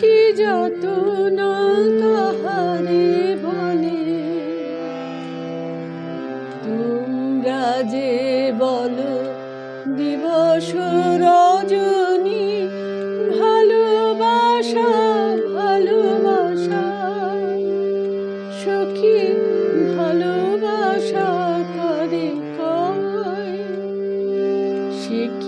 যাতনা কাহারে বলে তোমরা যে বলো দিবস রজনী, ভালোবাসা ভালোবাসা, সখী ভালোবাসা করে কয়? সে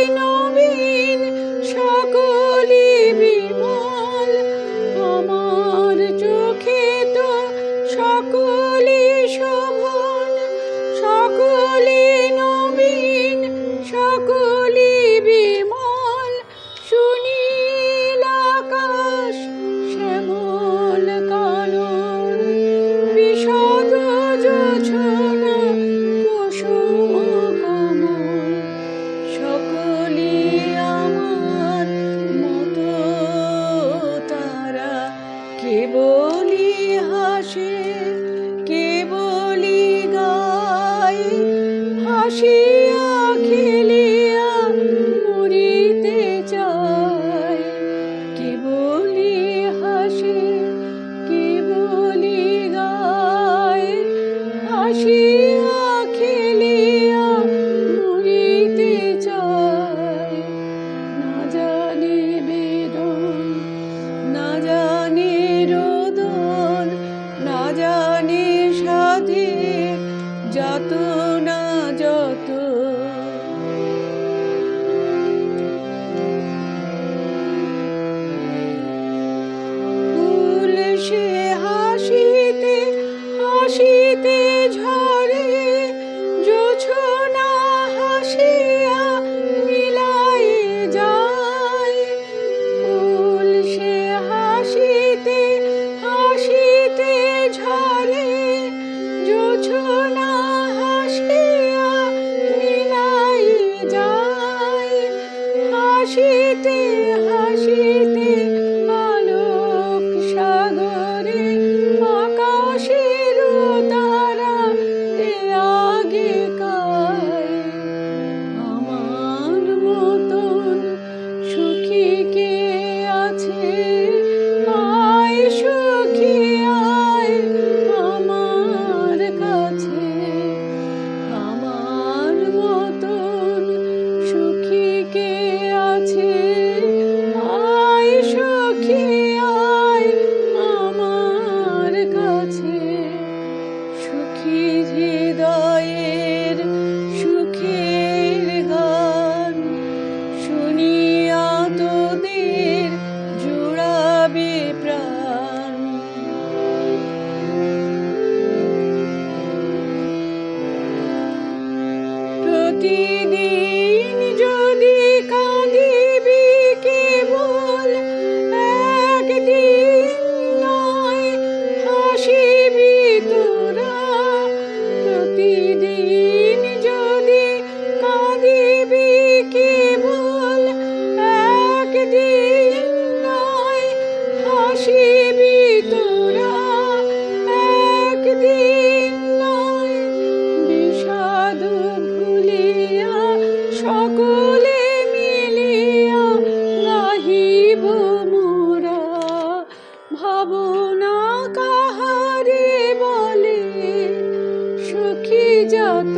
হাসিয়া খেলিয়া মরিতে চায়। কেবলি হাসে কেবলি গায়। হাসিয়া খেলিয়া চায়। জানে বেদন, না জানে রোদন, না জানে সাধে যত হাসিতে হাসিতে too. যত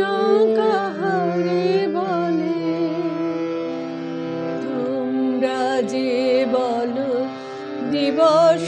না কাহারে বলে তোমরা যে বলো দিবস